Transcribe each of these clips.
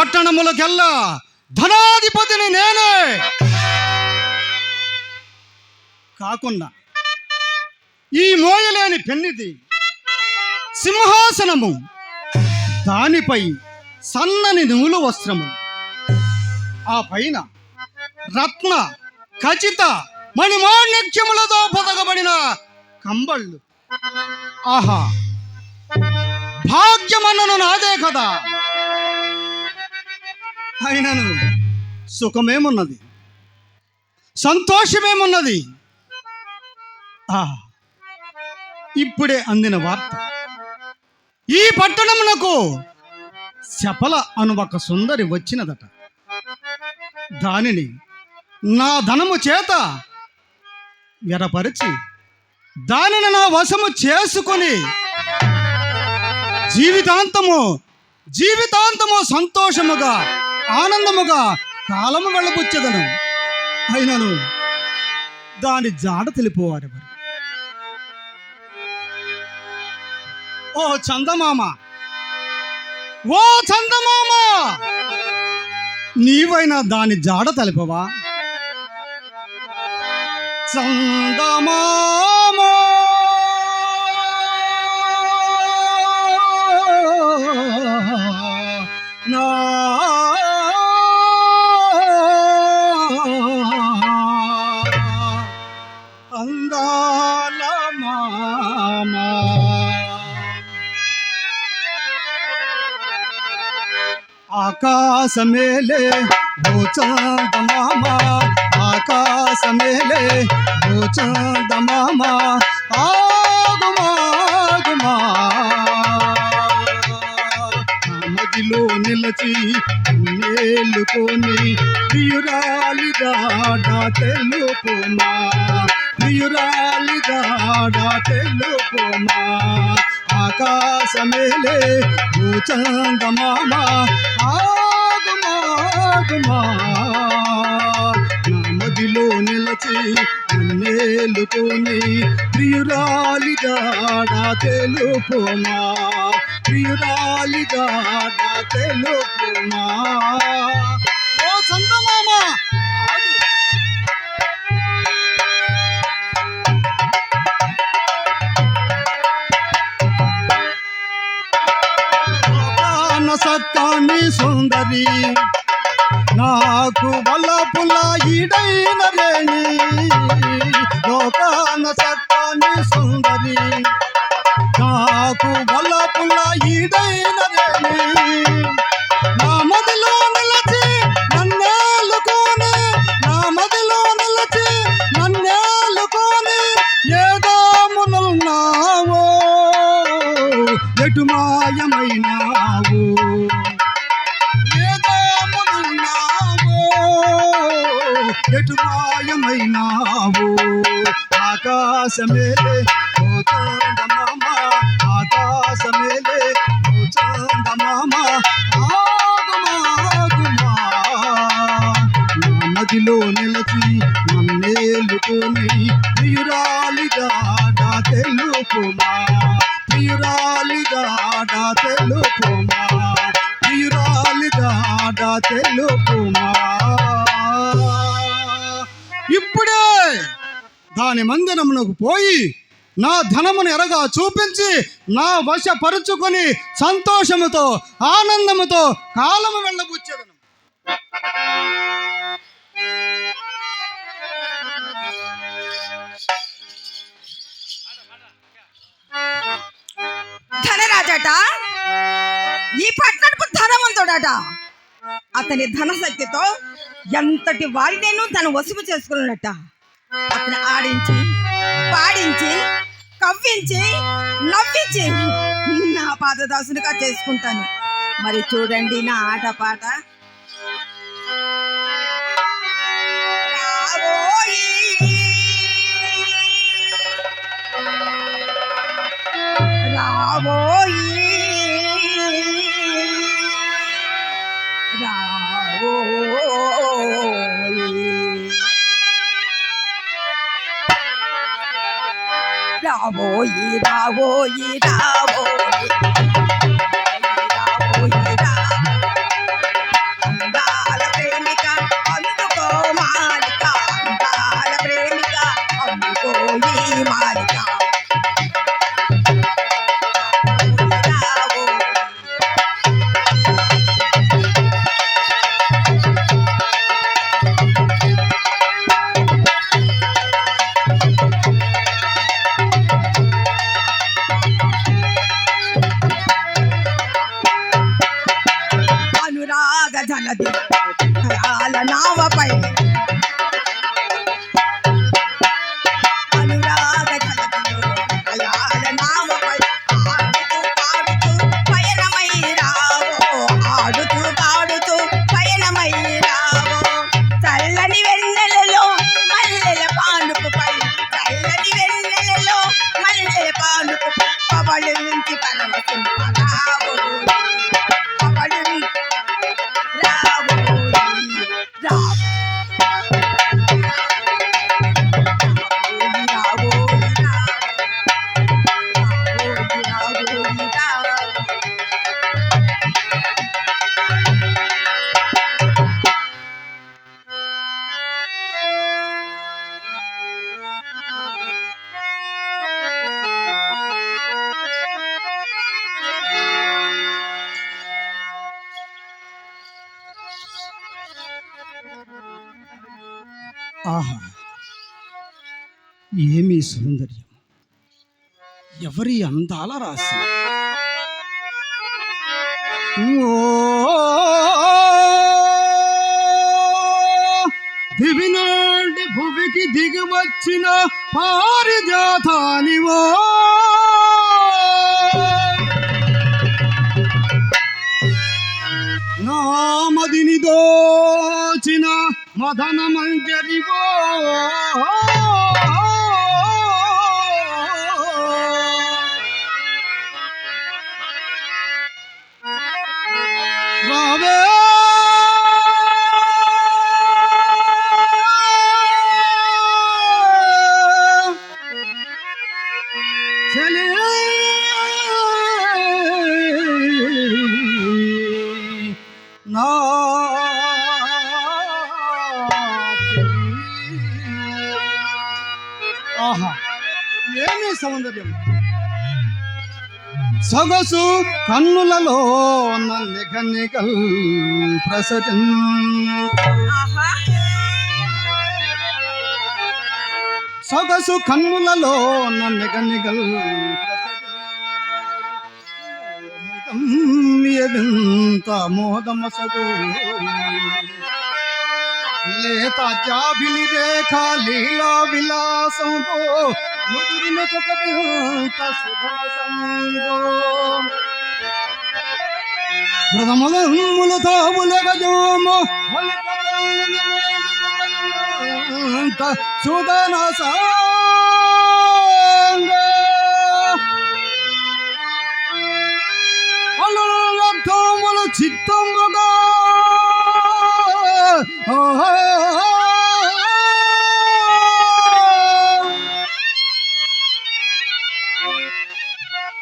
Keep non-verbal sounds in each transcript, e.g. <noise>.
పట్టణములకెల్లా ధనాధిపతిని నేనే. కాకుండా ఈ మోయలేని పెన్నిది సింహాసనము దానిపై సన్నని నూలు వస్త్రము ఆ పైన రత్న ఖచ్చిత మణిమాణ్యములతో పొదగబడిన కంబళ్ళు. ఆహా భాగ్యమన్నను నాదే కదా. అయినను. సుఖమేమున్నది? సంతోషమేమున్నది? ఇప్పుడే అందిన వార్త. ఈ పట్టణమునకు శపల అను ఒక సుందరి వచ్చినదట. దానిని నా ధనము చేత ఎరపరిచి దానిని నా వశము చేసుకొని జీవితాంతము జీవితాంతము సంతోషముగా ఆనందముగా కాలము వెళ్ళబుచ్చదను. అయినను దాని జాడ తెలిపోవారు ఓ చందమామ! ఓ చందమామ! నీవైనా దాని జాడ తెలిపవా? చందమా ఆకాశ మేలే భూచంద ఆకాశమేలే భూచందమామ ఆకాశమేలే భూచందమామ ఆగుమాగుమా. నదిలో నిలచి నేలుకొని ప్రియురాలిగా తెలుపుమా. ప్రియురాలిగా తెలుపుమా. ఆకాశ మేలే భూచంద భూచందమామ ఆ నా మదిలో నిలచి నన్నేలుకొని ప్రియురాలిగా తెలుపుమా? ప్రియురాలిగా తెలుపుమా? ఓ చందమామ! ఆగు! లోకాన సుందరి వల్లపుల ఈడైన రేణి లోకాన సక్కాని సుందరి. నాకు వల్లపుల ఈడైన రేణి నా మదిలో నిలచి నన్నేలుకోని నా మదిలో నిలచి నన్నేలుకోని ఏదామునున్నావో ఎటు మాయమైనావు? ఎటు మాయమైనావు ఆకాశమేలే ఓ చందమామ ఆకాశమేలే ఓ చందమామ ఆగుమాగుమా నదిలో నిలచి నన్నేలుకొని ప్రియురాలిగా నా తెలుపుమా ప్రియురాలిగా తెలుపుమా ప్రియురాలిగా తెలుపుమా ఇప్పుడే దాని మందిరమునకు పోయి నా ధనమును ఎరగా చూపించి నా వశపరుచుకొని సంతోషముతో ఆనందముతో కాలము వెళ్ళబుచ్చేదను. ధనరాజట? ఈ పట్టణపు ధనవంతుడట? అతని ధనశక్తితో ఎంతటి వారినైనా తను వసుపు చేసుకున్నట్ట అతను ఆడించి పాడించి కవ్వించి నవ్వించి నా పాదదాసునిగా చేసుకుంటాను. మరి చూడండి నా ఆట పాట. రావోయి. 一打我，一打我。ఏమి సౌందర్యం? ఎవరి అందాల రాసి ఓ దివి నుండి భువికి దిగి వచ్చిన పారిజాతానివో నామదిని దోచిన మదన మంజరివో చలే నా ఆహా ఏమి సౌందర్యం సొగసు కన్నులలో నిగ నిగల్ ప్రసరం ఆహా. సొగసు కన్నులలో నిగ ఎంత మోదమసగు. లేత జాబిలి రేఖ లీలా విలాసం ముదిరినొక శాంత సుదన సంగో. మృగములతో చిత్తముగా.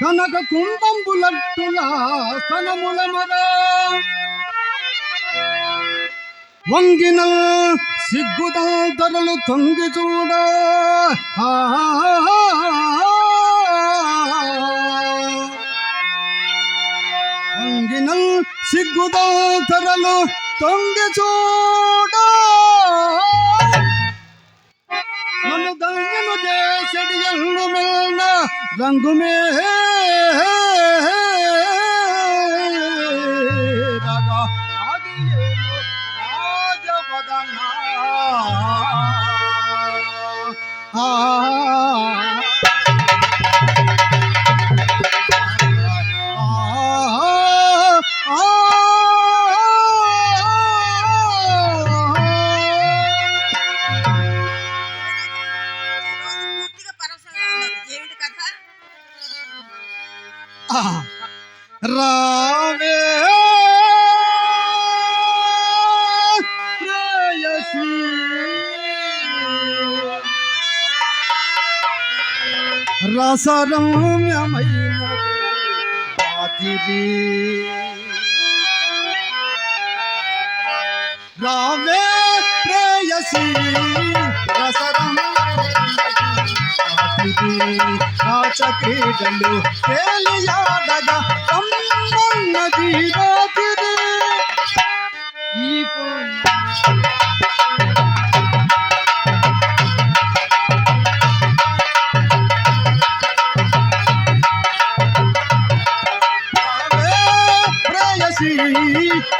కనక కుంభంబులట్టులా స్తనముల మరా వంగిన సిగ్గుదాతరలు తొంగి చూడ. తొంగిన వంగిన సిగ్గుదాతరలు తొంగి చూడ. నన్ను దయ్యను చేసడి ఎల్లు మెల్ల రంగుమే రసరమ్యమైన రాత్రి రావే ప్రేయసి రాచక్రీడలు తేలియాడగా కమ్మన్నది రాత్రి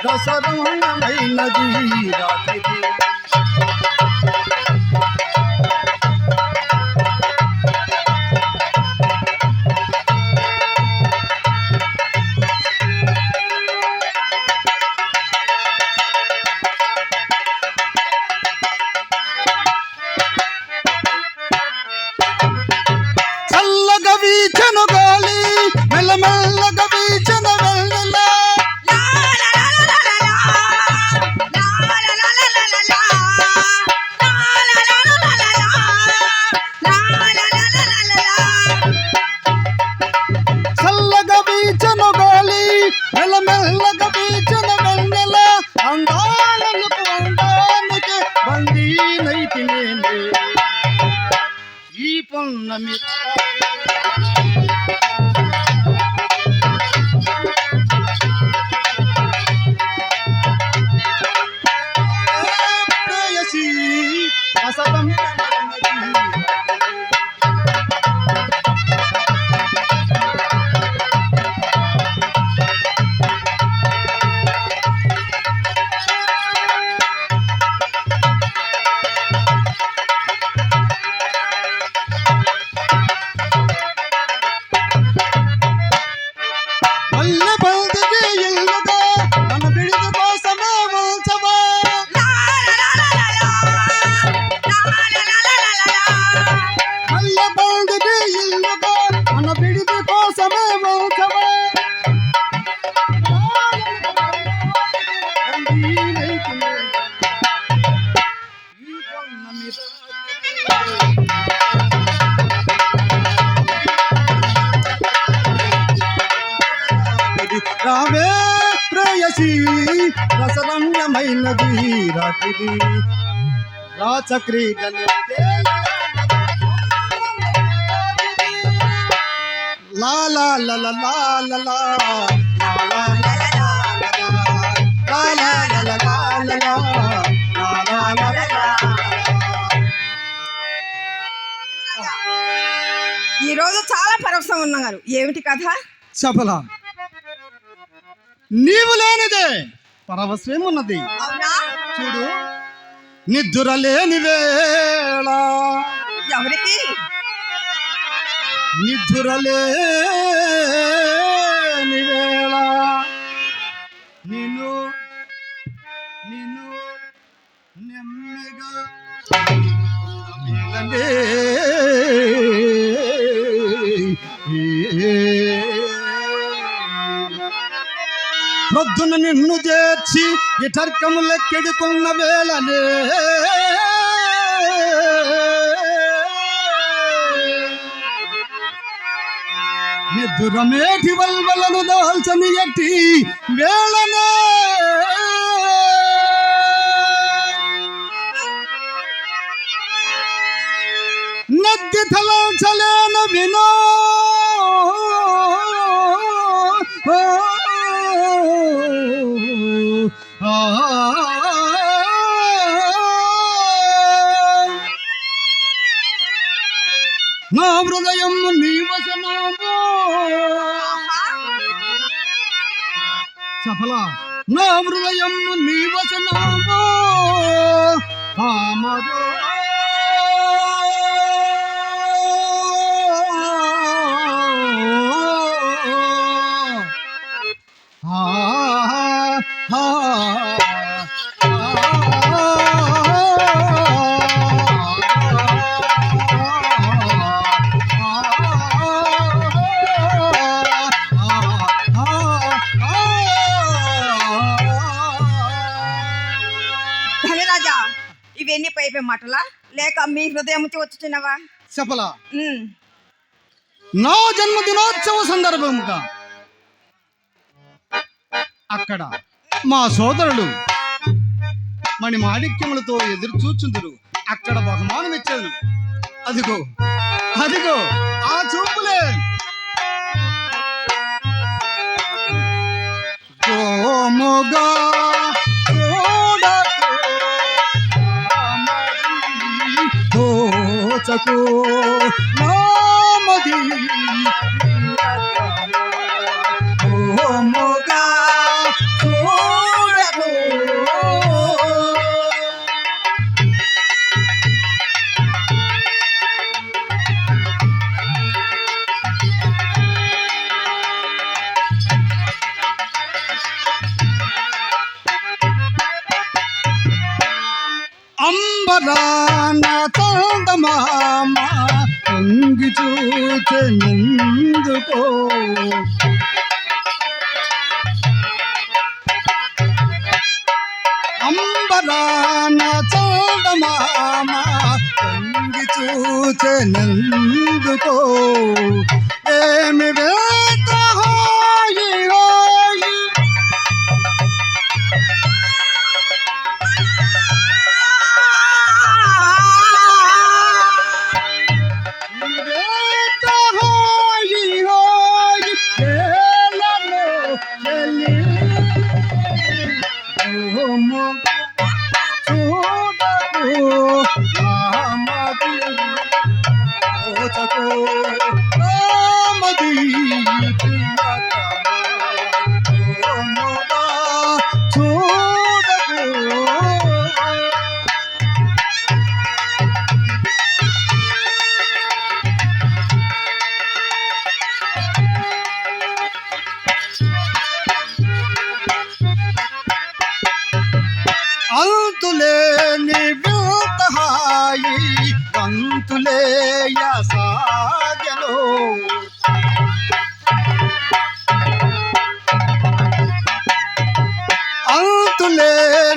దశరూణమైనది నది రాత్రి రాచక్రీ లా లా ఈరోజు చాలా పరవశం ఉన్నారు ఏమిటి కథ చెప్పలా నీవు లేనిదే పరవశమేమున్నది చూడు నిద్ర లేని వేళ. ఎవరికి? నిద్ర లేని వేళ. నిన్ను నిన్ను నెమ్మగా మేలండే ప్రొద్దున నిన్ను చేర్చి ఇటర్కము లెక్కెడుకున్న వేళనే నిద్దురమేటి వల్వలను దాల్చని ఎట్టి వేళనే నద్ది తలంచలేను వినో హృదయం నీవసనామో సఫల నా హృదయం నీవసనామో ఆమదో మాటలా? లేక మీ హృదయం వచ్చినవా చెప్పలా. నా జన్మదినోత్సవ సందర్భంగా అక్కడ మా సోదరుడు మణి మాణిక్యములతో ఎదురు చూచుందురు అక్కడ బహుమానం ఇచ్చారు అదిగో అదిగో ఆ చూపులే. గోమోగ सकूं రామ ఎంగి చూచ నిందుకో అంబరాన చూడ మామ ఎంగి చూచ నిందుకో ఏమి వేత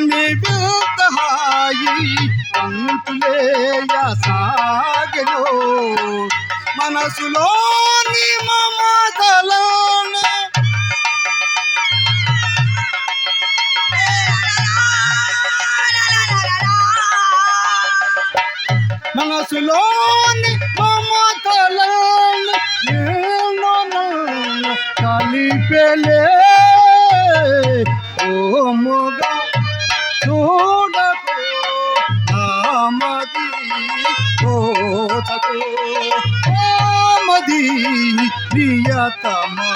निवेद हाई अंतले या सागरो మనసులోని మమతలోన మనసులోని మమతలోన నేను కలిపెలే సోముగా చూడకు ఆమది తోచకు ఆమది ప్రియతమా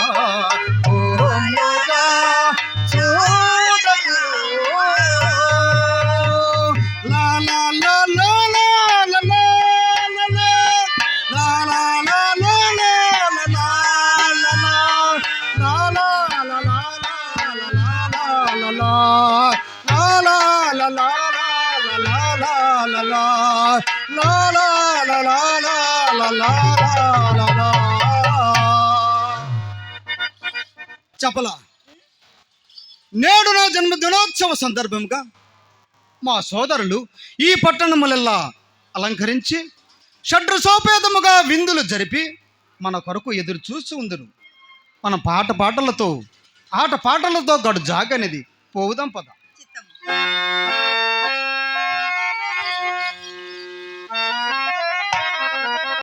చెప్పల నేడు నా జన్మ దినోత్సవ సందర్భంగా మా సోదరులు ఈ పట్టణములెల్లా అలంకరించి షడ్రు సోపేతముగా విందులు జరిపి మన కొరకు ఎదురు చూసి ఉందరు మన పాట పాటలతో ఆట పాటలతో గడు జాగనిది పోవుదాం పద Música <laughs>